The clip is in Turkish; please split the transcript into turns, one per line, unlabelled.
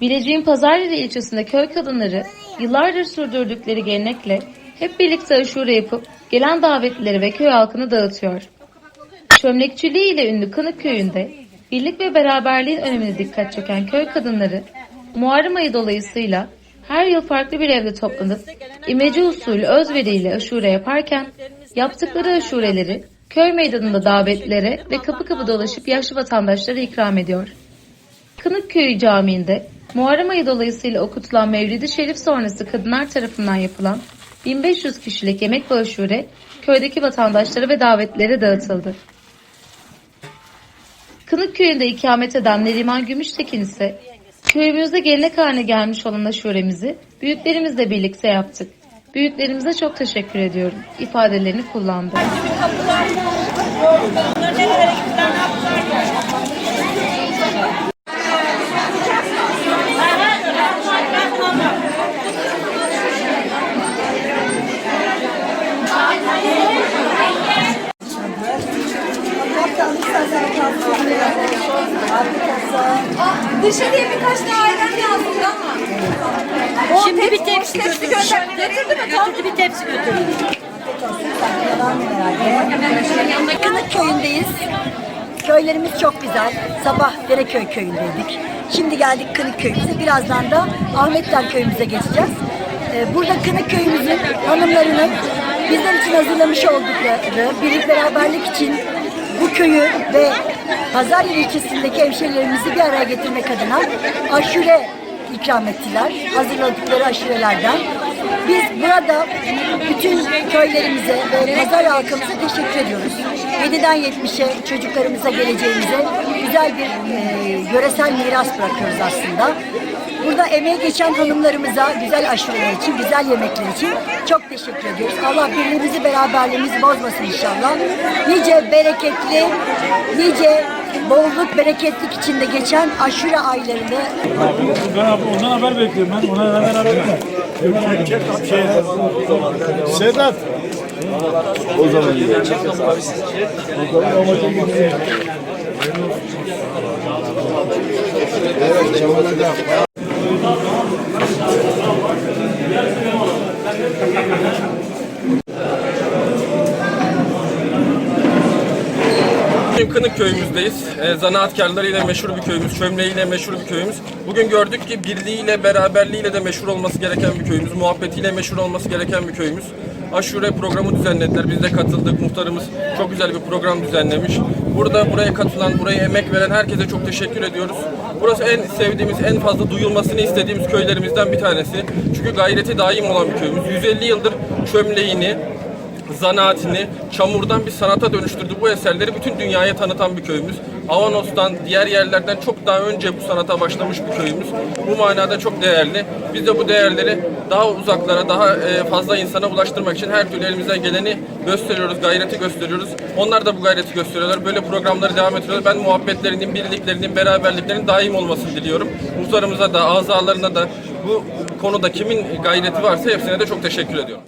Bilecik'in Pazarcılı ilçesinde köy kadınları yıllardır sürdürdükleri gelenekle hep birlikte aşure yapıp gelen davetlilere ve köy halkını dağıtıyor. Çömlekçiliği ile ünlü Kınık köyünde birlik ve beraberliğin önemine dikkat çeken köy kadınları Muharrem ayı dolayısıyla her yıl farklı bir evde toplanıp imece usulü özveriyle aşure yaparken yaptıkları aşureleri köy meydanında davetlilere ve kapı kapı dolaşıp yaşlı vatandaşlara ikram ediyor. Kınık Köyü Camii'nde Muharrem ayı dolayısıyla okutulan Mevlid-i Şerif sonrası kadınlar tarafından yapılan 1500 kişilik yemek ve aşure köydeki vatandaşlara ve davetlilere dağıtıldı. Kınık Köyü'nde ikamet eden Neriman Gümüştekin ise köyümüzde gelenek haline gelmiş olan aşuremizi büyüklerimizle birlikte yaptık. Büyüklerimize çok teşekkür ediyorum ifadelerini kullandı.
Dışarıya birkaç tane ayran yazdım ama. O
Şimdi bir
tepsi-
tepsi
tepsi
götürdü.
mi? Tamam.
Götürdü bir tepsi götürdü.
Kınık köyündeyiz. Köylerimiz çok güzel. Sabah Dereköy köyündeydik. Şimdi geldik Kınık köyümüze. Birazdan da Ahmetler köyümüze geçeceğiz. Ee, Burada Kınık köyümüzün hanımlarının bizler için hazırlamış oldukları birlik beraberlik için bu köyü ve Pazaryer ilçesindeki hemşehrilerimizi bir araya getirmek adına aşure ikram ettiler. Hazırladıkları aşurelerden. Biz burada bütün köylerimize ve pazar halkımıza teşekkür ediyoruz. 7'den 70'e çocuklarımıza geleceğimize güzel bir e, yöresel miras bırakıyoruz aslında. Burada emeği geçen hanımlarımıza güzel aşureler için, güzel yemekler için çok teşekkür ediyoruz. Allah birliğimizi, beraberliğimizi bozmasın inşallah. Nice bereketli, nice bolluk, bereketlik içinde geçen aşure aylarını
Ben ondan haber bekliyorum ben. Ona haber arıyorum. Şey, Sedat. O zaman
Bugün Kınık köyümüzdeyiz. E, zanaatkarlarıyla meşhur bir köyümüz, çömleğiyle meşhur bir köyümüz. Bugün gördük ki birliğiyle, beraberliğiyle de meşhur olması gereken bir köyümüz. Muhabbetiyle meşhur olması gereken bir köyümüz. Aşure programı düzenlediler. Biz de katıldık. Muhtarımız çok güzel bir program düzenlemiş. Burada buraya katılan, buraya emek veren herkese çok teşekkür ediyoruz. Burası en sevdiğimiz, en fazla duyulmasını istediğimiz köylerimizden bir tanesi. Çünkü gayreti daim olan bir köyümüz. 150 yıldır çömleğini, zanaatini çamurdan bir sanata dönüştürdü. Bu eserleri bütün dünyaya tanıtan bir köyümüz. Avanos'tan, diğer yerlerden çok daha önce bu sanata başlamış bir köyümüz. Bu manada çok değerli. Biz de bu değerleri daha uzaklara, daha e, fazla insana ulaştırmak için her türlü elimizden geleni gösteriyoruz, gayreti gösteriyoruz. Onlar da bu gayreti gösteriyorlar. Böyle programları devam ettiriyorlar. Ben muhabbetlerinin, birliklerinin, beraberliklerinin daim olmasını diliyorum. Muhtarımıza da, azalarına da bu konuda kimin gayreti varsa hepsine de çok teşekkür ediyorum.